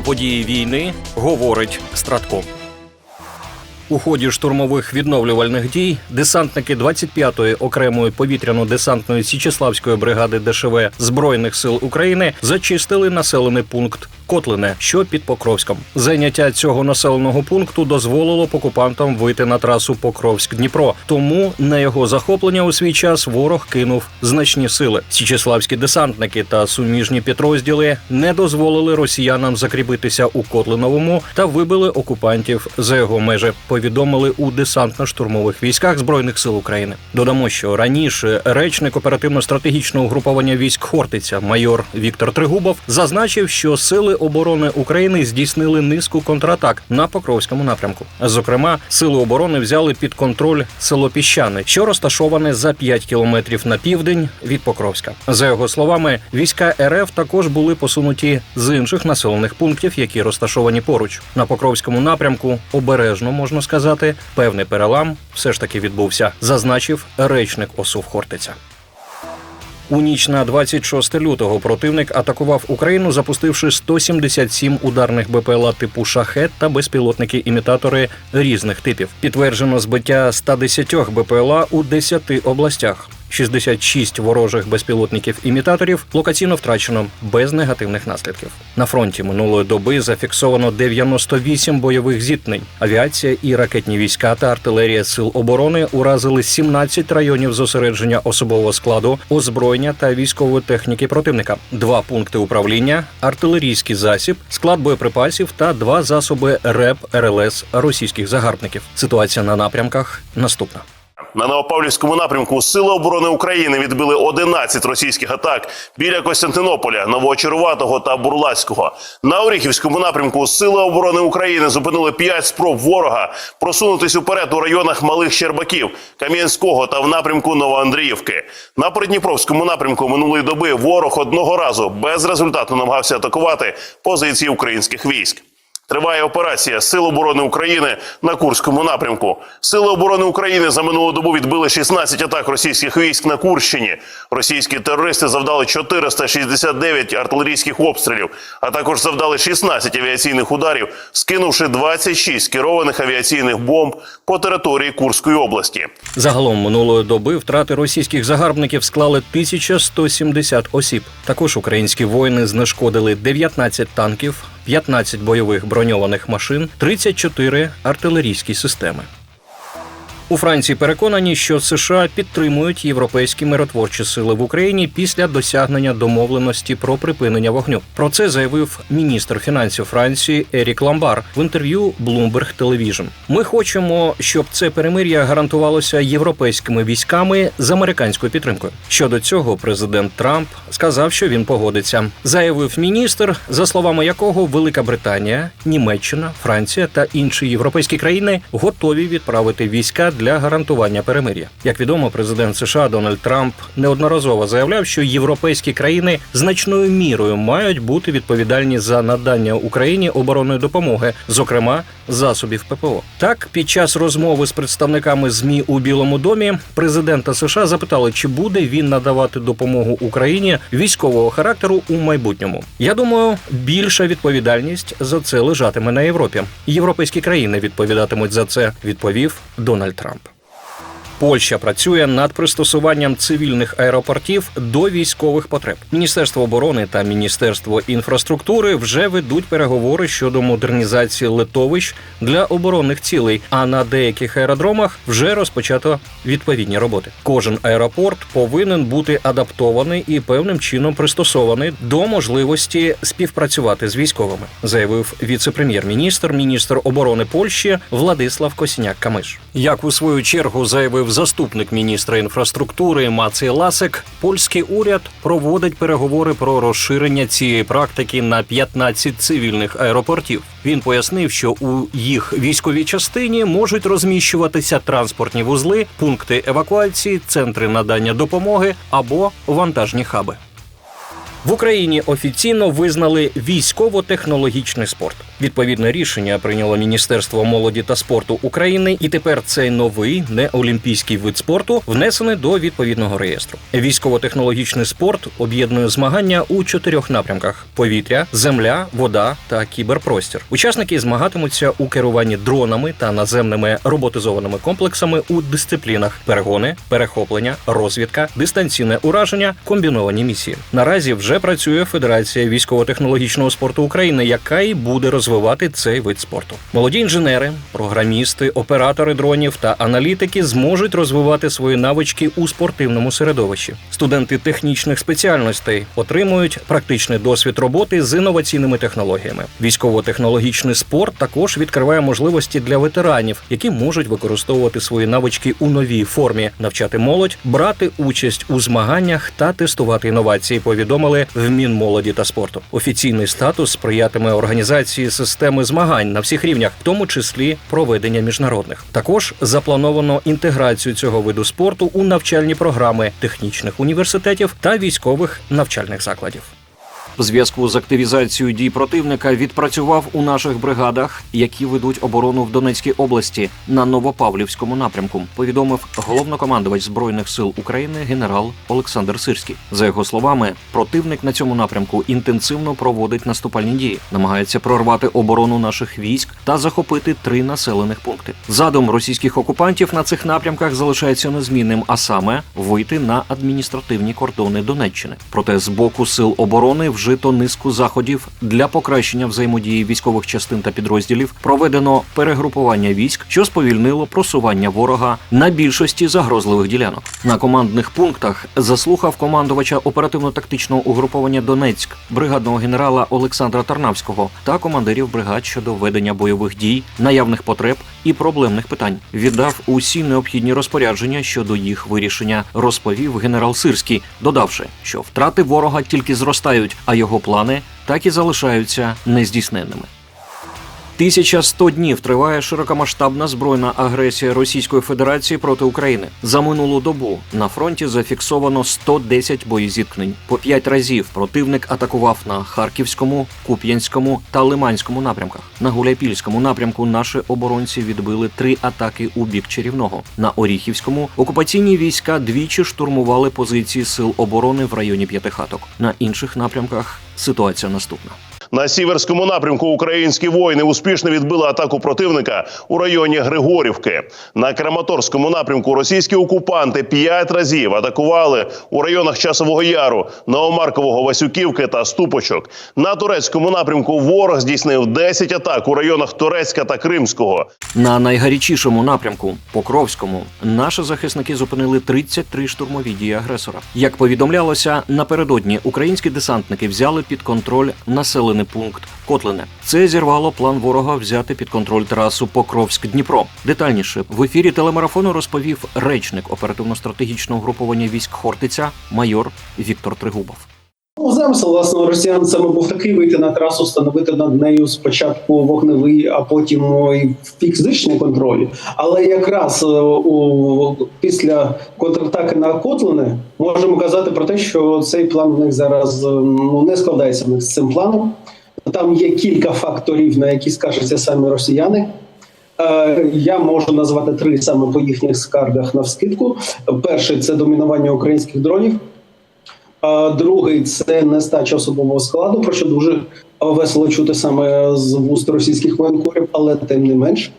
Про події війни говорить Стратко. У ході штурмових відновлювальних дій десантники 25-ї окремої повітряно-десантної Січеславської бригади ДШВ Збройних сил України зачистили населений пункт Котлине, що під Покровськом. Зайняття цього населеного пункту дозволило окупантам вийти на трасу Покровськ-Дніпро. Тому на його захоплення у свій час ворог кинув значні сили. Січеславські десантники та суміжні підрозділи не дозволили росіянам закріпитися у Котлиновому та вибили окупантів за його межі. Повідомили у десантно-штурмових військах збройних сил України. Додамо, що раніше речник оперативно-стратегічного угруповання військ Хортиця, майор Віктор Тригубов, зазначив, що сили оборони України здійснили низку контратак на Покровському напрямку. Зокрема, сили оборони взяли під контроль село Піщани, що розташоване за 5 кілометрів на південь від Покровська. За його словами, війська РФ також були посунуті з інших населених пунктів, які розташовані поруч. На Покровському напрямку обережно можна сказати, певний перелам все ж таки відбувся, зазначив речник ОСУВ Хортиця. У ніч на 26 лютого противник атакував Україну, запустивши 177 ударних БПЛА типу шахет та безпілотники-імітатори різних типів. Підтверджено збиття 110 БПЛА у 10 областях. 66 ворожих безпілотників-імітаторів локаційно втрачено без негативних наслідків. На фронті минулої доби зафіксовано 98 бойових зіткнень. Авіація і ракетні війська та артилерія сил оборони уразили 17 районів зосередження особового складу, озброєння та військової техніки противника, два пункти управління, артилерійський засіб, склад боєприпасів та два засоби РЕП РЛС російських загарбників. Ситуація на напрямках наступна. На Новопавлівському напрямку Сили оборони України відбили 11 російських атак біля Костянтинополя, Новоочаруватого та Бурлацького. На Оріхівському напрямку Сили оборони України зупинили 5 спроб ворога просунутись уперед у районах Малих Щербаків, Кам'янського та в напрямку Новоандріївки. На Придніпровському напрямку минулої доби ворог одного разу безрезультатно намагався атакувати позиції українських військ. Триває операція Сил оборони України на Курському напрямку. Сили оборони України за минулу добу відбили 16 атак російських військ на Курщині. Російські терористи завдали 469 артилерійських обстрілів, а також завдали 16 авіаційних ударів, скинувши 26 керованих авіаційних бомб по території Курської області. Загалом минулої доби втрати російських загарбників склали 1170 осіб. Також українські воїни знешкодили 19 танків, 15 бойових броньованих машин, 34 артилерійські системи. У Франції переконані, що США підтримують європейські миротворчі сили в Україні після досягнення домовленості про припинення вогню. Про це заявив міністр фінансів Франції Ерік Ламбар в інтерв'ю Bloomberg Television. Ми хочемо, щоб це перемир'я гарантувалося європейськими військами з американською підтримкою. Щодо цього, президент Трамп сказав, що він погодиться. Заявив міністр, за словами якого Велика Британія, Німеччина, Франція та інші європейські країни готові відправити війська для гарантування перемир'я. Як відомо, президент США Дональд Трамп неодноразово заявляв, що європейські країни значною мірою мають бути відповідальні за надання Україні оборонної допомоги, зокрема засобів ППО. Так, під час розмови з представниками змі у Білому домі президента США запитали, чи буде він надавати допомогу Україні військового характеру у майбутньому. Я думаю, більша відповідальність за це лежатиме на Європі. Європейські країни відповідатимуть за це, відповів Дональд Трамп. Trump. Польща працює над пристосуванням цивільних аеропортів до військових потреб. Міністерство оборони та міністерство інфраструктури вже ведуть переговори щодо модернізації литовищ для оборонних цілей. А на деяких аеродромах вже розпочато відповідні роботи. Кожен аеропорт повинен бути адаптований і певним чином пристосований до можливості співпрацювати з військовими, заявив віце-прем'єр-міністр, міністр оборони Польщі Владислав Косіняк Камиш. Як у свою чергу заявив заступник міністра інфраструктури Мацій Ласик, польський уряд проводить переговори про розширення цієї практики на 15 цивільних аеропортів. Він пояснив, що у їх військовій частині можуть розміщуватися транспортні вузли, пункти евакуації, центри надання допомоги або вантажні хаби. В Україні офіційно визнали військово-технологічний спорт. Відповідне рішення прийняло Міністерство молоді та спорту України, і тепер цей новий неолімпійський вид спорту внесений до відповідного реєстру. Військово-технологічний спорт об'єднує змагання у чотирьох напрямках: повітря, земля, вода та кіберпростір. Учасники змагатимуться у керуванні дронами та наземними роботизованими комплексами у дисциплінах перегони, перехоплення, розвідка, дистанційне ураження, комбіновані місії. Наразі вже працює Федерація військово-технологічного спорту України, яка і буде розвивати цей вид спорту. Молоді інженери, програмісти, оператори дронів та аналітики зможуть розвивати свої навички у спортивному середовищі. Студенти технічних спеціальностей отримують практичний досвід роботи з інноваційними технологіями. Військово-технологічний спорт також відкриває можливості для ветеранів, які можуть використовувати свої навички у новій формі, навчати молодь, брати участь у змаганнях та тестувати інновації. Повідомили в Мінмолоді та спорту. Офіційний статус сприятиме організації системи змагань на всіх рівнях, в тому числі проведення міжнародних. Також заплановано інтеграцію цього виду спорту у навчальні програми технічних університетів та військових навчальних закладів. В зв'язку з активізацією дій противника відпрацював у наших бригадах, які ведуть оборону в Донецькій області на Новопавлівському напрямку. Повідомив головнокомандувач збройних сил України генерал Олександр Сирський. За його словами, противник на цьому напрямку інтенсивно проводить наступальні дії, намагається прорвати оборону наших військ та захопити три населених пункти. Задум російських окупантів на цих напрямках залишається незмінним, а саме вийти на адміністративні кордони Донеччини. Проте з боку сил оборони вжито низку заходів для покращення взаємодії військових частин та підрозділів. Проведено перегрупування військ, що сповільнило просування ворога на більшості загрозливих ділянок. На командних пунктах заслухав командувача оперативно-тактичного угруповання Донецьк, бригадного генерала Олександра Тарнавського та командирів бригад щодо ведення бойових дій, наявних потреб і проблемних питань. Віддав усі необхідні розпорядження щодо їх вирішення, розповів генерал Сирський, додавши, що втрати ворога тільки зростають, а його плани так і залишаються нездійсненними. 1100 днів триває широкомасштабна збройна агресія Російської Федерації проти України. За минулу добу на фронті зафіксовано 110 боєзіткнень. По п'ять разів противник атакував на Харківському, Куп'янському та Лиманському напрямках. На Гуляйпільському напрямку наші оборонці відбили три атаки у бік Чарівного. На Оріхівському окупаційні війська двічі штурмували позиції сил оборони в районі П'ятихаток. На інших напрямках ситуація наступна. На сіверському напрямку українські воїни успішно відбили атаку противника у районі Григорівки. На Краматорському напрямку російські окупанти п'ять разів атакували у районах Часового Яру, Новомаркового, Васюківки та Ступочок. На турецькому напрямку ворог здійснив 10 атак у районах Турецька та Кримського. На найгарячішому напрямку Покровському наші захисники зупинили 33 штурмові дії агресора. Як повідомлялося, напередодні українські десантники взяли під контроль населений пункт Котлине. Це зірвало план ворога взяти під контроль трасу Покровськ-Дніпро. Детальніше в ефірі телемарафону розповів речник оперативно-стратегічного групування військ Хортиця майор Віктор Тригубов. Ну, замисел власне росіян саме був такий вийти на трасу, встановити над нею спочатку вогневий, а потім і фізичний контроль. Але якраз е, у після контратаки на Котлини можемо казати про те, що цей план в них зараз е, ну не складається з цим планом. Там є кілька факторів, на які скаржаться самі росіяни. Е, Я можу назвати три саме по їхніх скаргах на вскидку. Перший це домінування українських дронів. Другий це нестача особового складу, про що дуже весело чути саме з вуст російських воєнкорів, але тим не менш.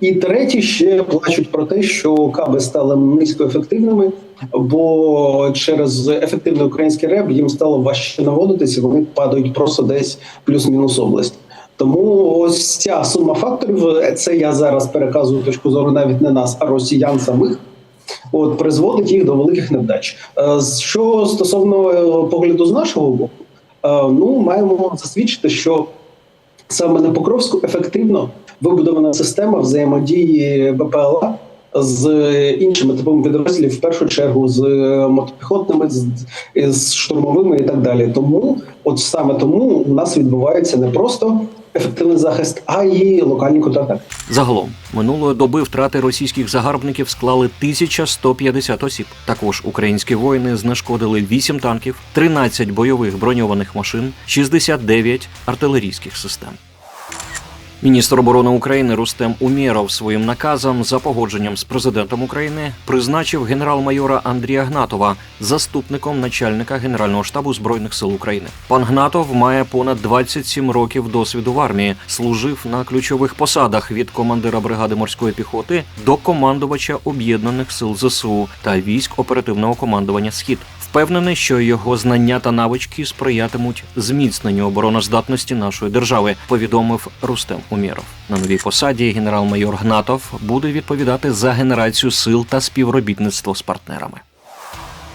І третій ще плачуть про те, що каби стали низькоефективними, бо через ефективний український реб їм стало важче наводитися. Вони падають просто десь плюс-мінус область. Тому ось ця сума факторів, це я зараз переказую точку зору навіть не нас, а росіян самих. От призводить їх до великих невдач. Е, Що стосовно е, погляду з нашого боку, е, ну маємо засвідчити, що саме на Покровську ефективно вибудована система взаємодії БПЛА з іншими типами підрозділів, в першу чергу з мотопіхотними, з, з штурмовими і так далі. Тому, от саме тому у нас відбувається не просто ефективний захист, а й локальні контратаки. Загалом минулої доби втрати російських загарбників склали 1150 осіб. Також українські воїни знешкодили 8 танків, 13 бойових броньованих машин, 69 артилерійських систем. Міністр оборони України Рустем Умєров своїм наказом за погодженням з президентом України призначив генерал-майора Андрія Гнатова заступником начальника Генерального штабу збройних сил України. Пан Гнатов має понад 27 років досвіду в армії, служив на ключових посадах від командира бригади морської піхоти до командувача об'єднаних сил ЗСУ та військ оперативного командування Схід. Впевнений, що його знання та навички сприятимуть зміцненню обороноздатності нашої держави, повідомив Рустем Умєров. На новій посаді генерал-майор Гнатов буде відповідати за генерацію сил та співробітництво з партнерами.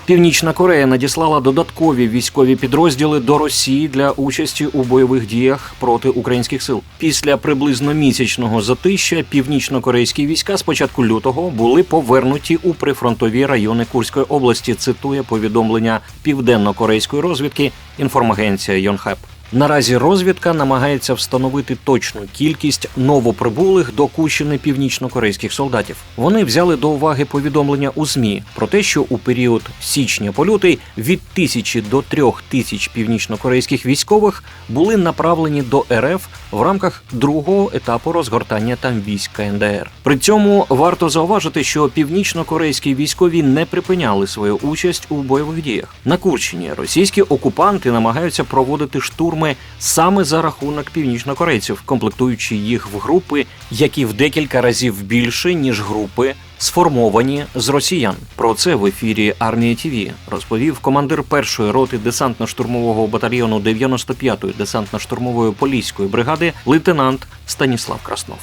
Північна Корея надіслала додаткові військові підрозділи до Росії для участі у бойових діях проти українських сил. Після приблизно місячного затища північно-корейські війська з початку лютого були повернуті у прифронтові райони Курської області. Цитує повідомлення південно-корейської розвідки інформагенція Йонхеп. Наразі розвідка намагається встановити точну кількість новоприбулих до Кущини північно-корейських солдатів. Вони взяли до уваги повідомлення у ЗМІ про те, що у період січня по лютий від тисячі до трьох тисяч північно-корейських військових були направлені до РФ в рамках другого етапу розгортання там військ КНДР. При цьому варто зауважити, що північно-корейські військові не припиняли свою участь у бойових діях. На Курщині російські окупанти намагаються проводити штурми саме за рахунок північнокорейців, комплектуючи їх в групи, які в декілька разів більше ніж групи. Сформовані з росіян про це в ефірі армія ТІВІ розповів командир першої роти десантно-штурмового батальйону 95-ї десантно-штурмової поліської бригади лейтенант Станіслав Краснов.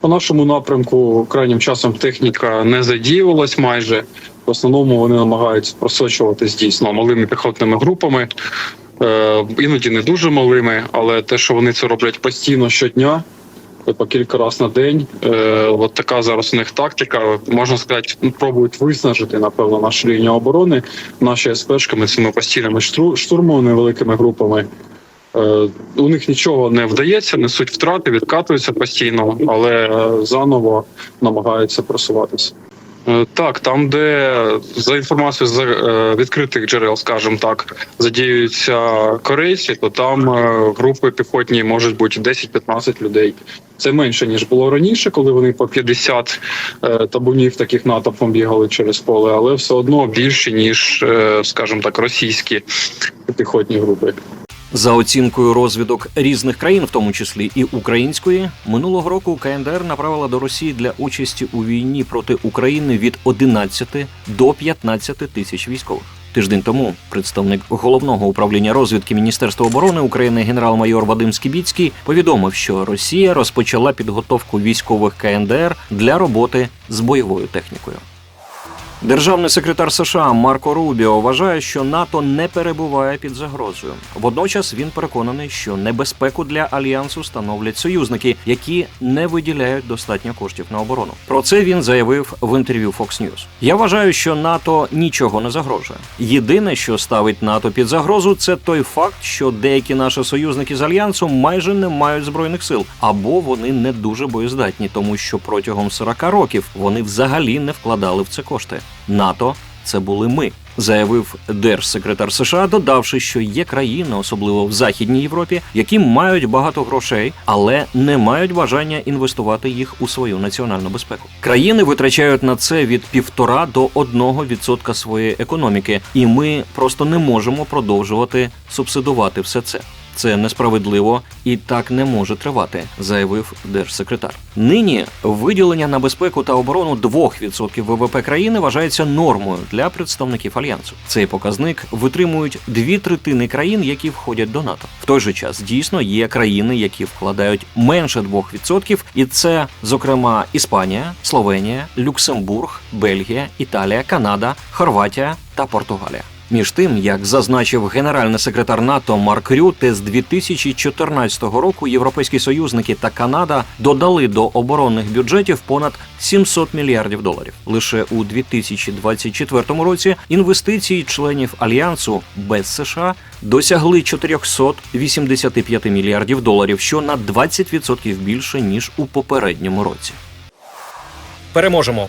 По нашому напрямку крайнім часом техніка не задіювалась майже. В основному вони намагаються просочуватись дійсно малими піхотними групами, іноді не дуже малими, але те, що вони це роблять постійно щодня, е, по кілька разів на день. Е, от така зараз у них тактика. Можна сказати, ну, пробують виснажити, напевно, нашу лінію оборони, наші СПшками, цими постійними штурмовими великими групами. Е, У них нічого не вдається, несуть втрати, відкатуються постійно, але е, заново намагаються просуватися. Е, Так, там, де за інформацією з е, відкритих джерел, скажімо так, задіюються корейці, то там е, групи піхотні можуть бути 10-15 людей. Це менше ніж було раніше, коли вони по 50 е, табунів таких натовпом бігали через поле, але все одно більше ніж, скажімо так, російські піхотні групи. За оцінкою розвідок різних країн, в тому числі і української, минулого року КНДР направила до Росії для участі у війні проти України від 11 до 15 тисяч військових. Тиждень тому представник головного управління розвідки Міністерства оборони України генерал-майор Вадим Скібіцький повідомив, що Росія розпочала підготовку військових КНДР для роботи з бойовою технікою. Державний секретар США Марко Рубіо вважає, що НАТО не перебуває під загрозою. Водночас він переконаний, що небезпеку для альянсу становлять союзники, які не виділяють достатньо коштів на оборону. Про це він заявив в інтерв'ю Fox News. Я вважаю, що НАТО нічого не загрожує. Єдине, що ставить НАТО під загрозу, це той факт, що деякі наші союзники з альянсу майже не мають збройних сил, або вони не дуже боєздатні, тому що протягом 40 років вони взагалі не вкладали в це кошти. НАТО це були ми. Заявив держсекретар США, додавши, що є країни, особливо в Західній Європі, які мають багато грошей, але не мають бажання інвестувати їх у свою національну безпеку. Країни витрачають на це від півтора до одного відсотка своєї економіки, і ми просто не можемо продовжувати субсидувати все це. Це несправедливо і так не може тривати, заявив держсекретар. Нині виділення на безпеку та оборону 2% ВВП країни вважається нормою для представників альянсу. Цей показник витримують дві третини країн, які входять до НАТО. В той же час дійсно є країни, які вкладають менше 2%, і це, зокрема, Іспанія, Словенія, Люксембург, Бельгія, Італія, Канада, Хорватія та Португалія. Між тим, як зазначив генеральний секретар НАТО Марк Рюте, з 2014 року європейські союзники та Канада додали до оборонних бюджетів понад 700 мільярдів доларів. Лише у 2024 році інвестиції членів альянсу без США досягли 485 мільярдів доларів, що на 20% більше ніж у попередньому році. Переможемо.